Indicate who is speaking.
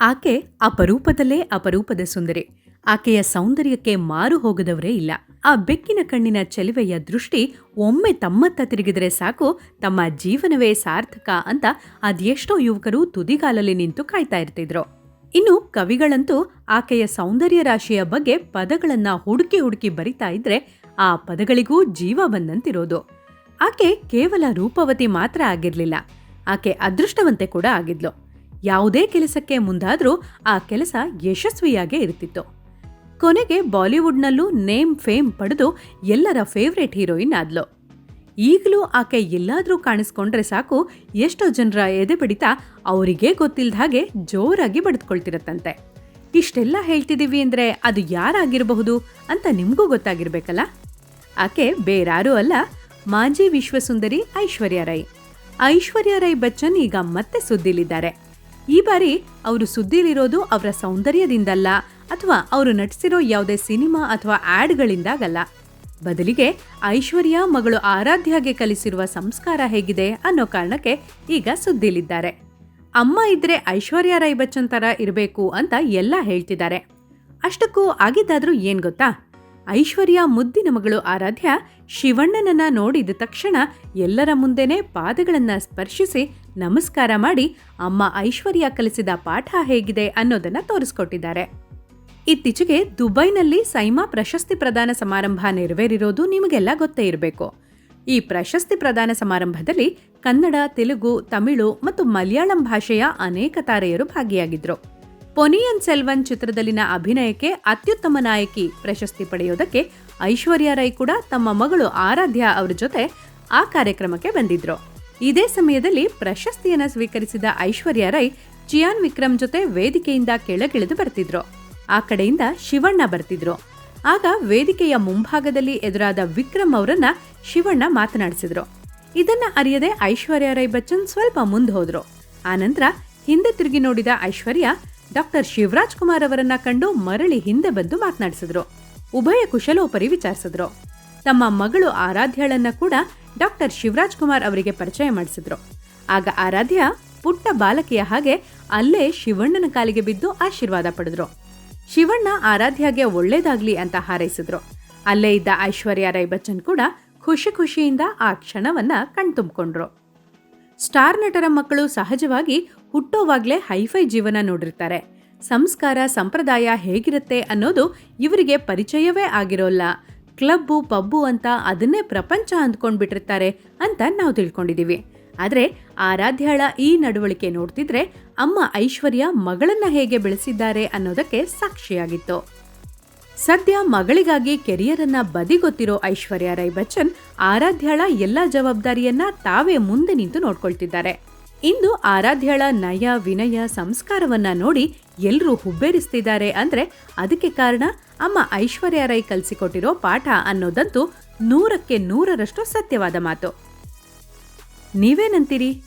Speaker 1: ಆಕೆ ಅಪರೂಪದಲ್ಲೇ ಅಪರೂಪದ ಸುಂದರಿ. ಆಕೆಯ ಸೌಂದರ್ಯಕ್ಕೆ ಮಾರು ಹೋಗದವರೇ ಇಲ್ಲ. ಆ ಬೆಕ್ಕಿನ ಕಣ್ಣಿನ ಚೆಲುವೆಯ ದೃಷ್ಟಿ ಒಮ್ಮೆ ತಮ್ಮತ್ತ ತಿರುಗಿದರೆ ಸಾಕು, ತಮ್ಮ ಜೀವನವೇ ಸಾರ್ಥಕ ಅಂತ ಅದೆಷ್ಟೋ ಯುವಕರು ತುದಿಗಾಲಲ್ಲಿ ನಿಂತು ಕಾಯ್ತಾ ಇರ್ತಿದ್ರು. ಇನ್ನು ಕವಿಗಳಂತೂ ಆಕೆಯ ಸೌಂದರ್ಯ ರಾಶಿಯ ಬಗ್ಗೆ ಪದಗಳನ್ನ ಹುಡುಕಿ ಹುಡುಕಿ ಬರಿತಾ ಇದ್ರೆ ಆ ಪದಗಳಿಗೂ ಜೀವ ಬಂದಂತಿರೋದು. ಆಕೆ ಕೇವಲ ರೂಪವತಿ ಮಾತ್ರ ಆಗಿರ್ಲಿಲ್ಲ. ಆಕೆ ಅದೃಷ್ಟವಂತೆ ಕೂಡ ಆಗಿದ್ಲು. ಯಾವುದೇ ಕೆಲಸಕ್ಕೆ ಮುಂದಾದರೂ ಆ ಕೆಲಸ ಯಶಸ್ವಿಯಾಗೇ ಇರ್ತಿತ್ತು. ಕೊನೆಗೆ ಬಾಲಿವುಡ್ನಲ್ಲೂ ನೇಮ್ ಫೇಮ್ ಪಡೆದು ಎಲ್ಲರ ಫೇವ್ರೆಟ್ ಹೀರೋಯಿನ್ ಆದ್ಲು. ಈಗಲೂ ಆಕೆ ಎಲ್ಲಾದರೂ ಕಾಣಿಸ್ಕೊಂಡ್ರೆ ಸಾಕು, ಎಷ್ಟೋ ಜನರ ಎದೆ ಬಡಿತ ಅವರಿಗೇ ಗೊತ್ತಿಲ್ಲದ ಹಾಗೆ ಜೋರಾಗಿ ಬಡಿದ್ಕೊಳ್ತಿರತ್ತಂತೆ. ಇಷ್ಟೆಲ್ಲ ಹೇಳ್ತಿದ್ದೀವಿ ಅಂದರೆ ಅದು ಯಾರಾಗಿರಬಹುದು ಅಂತ ನಿಮಗೂ ಗೊತ್ತಾಗಿರ್ಬೇಕಲ್ಲ? ಆಕೆ ಬೇರಾರೂ ಅಲ್ಲ, ಮಾಜಿ ವಿಶ್ವಸುಂದರಿ ಐಶ್ವರ್ಯ ರೈ. ಐಶ್ವರ್ಯ ರೈ ಬಚ್ಚನ್ ಈಗ ಮತ್ತೆ ಸುದ್ದಿಲಿದ್ದಾರೆ. ಈ ಬಾರಿ ಅವರು ಸುದ್ದಿಲಿರೋದು ಅವರ ಸೌಂದರ್ಯದಿಂದಲ್ಲ ಅಥವಾ ಅವರು ನಟಿಸಿರೋ ಯಾವುದೇ ಸಿನಿಮಾ ಅಥವಾ ಆ್ಯಡ್ಗಳಿಂದಾಗಲ್ಲ ಬದಲಿಗೆ ಐಶ್ವರ್ಯ ಮಗಳು ಆರಾಧ್ಯಗೆ ಕಲಿಸಿರುವ ಸಂಸ್ಕಾರ ಹೇಗಿದೆ ಅನ್ನೋ ಕಾರಣಕ್ಕೆ ಈಗ ಸುದ್ದಿಲಿದ್ದಾರೆ. ಅಮ್ಮ ಇದ್ರೆ ಐಶ್ವರ್ಯ ರೈ ಬಚ್ಚನ್ ಥರ ಇರಬೇಕು ಅಂತ ಎಲ್ಲ ಹೇಳ್ತಿದ್ದಾರೆ. ಅಷ್ಟಕ್ಕೂ ಆಗಿದ್ದಾದ್ರೂ ಏನ್ ಗೊತ್ತಾ? ಐಶ್ವರ್ಯ ಮುದ್ದಿನ ಮಗಳು ಆರಾಧ್ಯ ಶಿವಣ್ಣನನ್ನ ನೋಡಿದ ತಕ್ಷಣ ಎಲ್ಲರ ಮುಂದೆನೆ ಪಾದಗಳನ್ನ ಸ್ಪರ್ಶಿಸಿ ನಮಸ್ಕಾರ ಮಾಡಿ, ಅಮ್ಮ, ಐಶ್ವರ್ಯ ಕಲಿಸಿದ ಪಾಠ ಹೇಗಿದೆ? ಅನ್ನೋದನ್ನ ತೋರಿಸ್ಕೊಟ್ಟಿದ್ದಾರೆ. ಇತ್ತೀಚೆಗೆ ದುಬೈನಲ್ಲಿ ಸೈಮಾ ಪ್ರಶಸ್ತಿ ಪ್ರದಾನ ಸಮಾರಂಭ ನೆರವೇರಿರೋದು ನಿಮಗೆಲ್ಲ ಗೊತ್ತೇ ಇರಬೇಕು. ಈ ಪ್ರಶಸ್ತಿ ಪ್ರದಾನ ಸಮಾರಂಭದಲ್ಲಿ ಕನ್ನಡ, ತೆಲುಗು, ತಮಿಳು ಮತ್ತು ಮಲಯಾಳಂ ಭಾಷೆಯ ಅನೇಕ ತಾರೆಯರು ಭಾಗಿಯಾಗಿದ್ರು. ಪೊನಿಯನ್ ಸೆಲ್ವನ್ ಚಿತ್ರದಲ್ಲಿನ ಅಭಿನಯಕ್ಕೆ ಅತ್ಯುತ್ತಮ ನಾಯಕಿ ಪ್ರಶಸ್ತಿ ಪಡೆಯೋದಕ್ಕೆ ಐಶ್ವರ್ಯ ರೈ ಕೂಡ ತಮ್ಮ ಮಗಳು ಆರಾಧ್ಯ ಅವರ ಜೊತೆ ಆ ಕಾರ್ಯಕ್ರಮಕ್ಕೆ ಬಂದಿದ್ರು. ಇದೇ ಸಮಯದಲ್ಲಿ ಪ್ರಶಸ್ತಿಯನ್ನು ಸ್ವೀಕರಿಸಿದ ಐಶ್ವರ್ಯ ರೈ ಚಿಯಾನ್ ವಿಕ್ರಮ್ ಜೊತೆ ವೇದಿಕೆಯಿಂದ ಕೆಳಗಿಳಿದು ಬರ್ತಿದ್ರು. ಆ ಕಡೆಯಿಂದ ಶಿವಣ್ಣ ಬರ್ತಿದ್ರು. ಆಗ ವೇದಿಕೆಯ ಮುಂಭಾಗದಲ್ಲಿ ಎದುರಾದ ವಿಕ್ರಮ್ ಅವರನ್ನ ಶಿವಣ್ಣ ಮಾತನಾಡಿಸಿದ್ರು. ಇದನ್ನ ಅರಿಯದೆ ಐಶ್ವರ್ಯ ರೈ ಬಚ್ಚನ್ ಸ್ವಲ್ಪ ಮುಂದೆ ಹೋದ್ರು. ಆನಂತರ ಹಿಂದೆ ತಿರುಗಿ ನೋಡಿದ ಐಶ್ವರ್ಯ ಡಾಕ್ಟರ್ ಶಿವರಾಜ್ ಕುಮಾರ್ ಅವರನ್ನ ಕಂಡು ಮರಳಿ ಹಿಂದೆ ಬಂದು ಮಾತನಾಡಿಸಿದ್ರು. ಉಭಯ ಕುಶಲೋಪರಿ ವಿಚಾರಿಸಿದ್ರು. ತಮ್ಮ ಮಗಳು ಆರಾಧ್ಯಳನ್ನ ಕೂಡ ಡಾಕ್ಟರ್ ಶಿವರಾಜ್ ಕುಮಾರ್ ಅವರಿಗೆ ಪರಿಚಯ ಮಾಡಿಸಿದ್ರು. ಆಗ ಆರಾಧ್ಯ ಪುಟ್ಟ ಬಾಲಕಿಯ ಹಾಗೆ ಅಲ್ಲೇ ಶಿವಣ್ಣನ ಕಾಲಿಗೆ ಬಿದ್ದು ಆಶೀರ್ವಾದ ಪಡೆದ್ರು. ಶಿವಣ್ಣ ಆರಾಧ್ಯಗೆ ಒಳ್ಳೇದಾಗ್ಲಿ ಅಂತ ಹಾರೈಸಿದ್ರು. ಅಲ್ಲೇ ಇದ್ದ ಐಶ್ವರ್ಯ ರೈ ಬಚ್ಚನ್ ಕೂಡ ಖುಷಿ ಖುಷಿಯಿಂದ ಆ ಕ್ಷಣವನ್ನ ಕಣ್ತುಂಬಿಕೊಂಡ್ರು. ಸ್ಟಾರ್ ನಟರ ಮಕ್ಕಳು ಸಹಜವಾಗಿ ಹುಟ್ಟೋವಾಗ್ಲೇ ಹೈಫೈ ಜೀವನ ನೋಡಿರ್ತಾರೆ. ಸಂಸ್ಕಾರ, ಸಂಪ್ರದಾಯ ಹೇಗಿರುತ್ತೆ ಅನ್ನೋದು ಇವರಿಗೆ ಪರಿಚಯವೇ ಆಗಿರೋಲ್ಲ. ಕ್ಲಬ್ಬು, ಪಬ್ಬು ಅಂತ ಅದನ್ನೇ ಪ್ರಪಂಚ ಅಂದ್ಕೊಂಡ್ಬಿಟ್ಟಿರ್ತಾರೆ ಅಂತ ನಾವು ತಿಳ್ಕೊಂಡಿದ್ದೀವಿ ಆದರೆ ಆರಾಧ್ಯಳ ಈ ನಡವಳಿಕೆ ನೋಡ್ತಿದ್ರೆ ಅಮ್ಮ ಐಶ್ವರ್ಯ ಮಗಳನ್ನ ಹೇಗೆ ಬೆಳೆಸಿದ್ದಾರೆ ಅನ್ನೋದಕ್ಕೆ ಸಾಕ್ಷಿಯಾಗಿತ್ತು. ಸದ್ಯ ಮಗಳಿಗಾಗಿ ಕೆರಿಯರನ್ನ ಬದಿಗೊತ್ತಿರೋ ಐಶ್ವರ್ಯ ರೈ ಬಚ್ಚನ್ ಆರಾಧ್ಯಳ ಎಲ್ಲಾ ಜವಾಬ್ದಾರಿಯನ್ನ ತಾವೇ ಮುಂದೆ ನಿಂತು ನೋಡ್ಕೊಳ್ತಿದ್ದಾರೆ. ಇಂದು ಆರಾಧ್ಯಳ ನಯ ವಿನಯ ಸಂಸ್ಕಾರವನ್ನ ನೋಡಿ ಎಲ್ಲರೂ ಹುಬ್ಬೇರಿಸ್ತಿದ್ದಾರೆ ಅಂದ್ರೆ ಅದಕ್ಕೆ ಕಾರಣ ಅಮ್ಮ ಐಶ್ವರ್ಯ ರೈ ಕಲಿಸಿಕೊಟ್ಟಿರೋ ಪಾಠ ಅನ್ನೋದಂತೂ ನೂರಕ್ಕೆ ನೂರರಷ್ಟು ಸತ್ಯವಾದ ಮಾತು. ನೀವೇನಂತೀರಿ?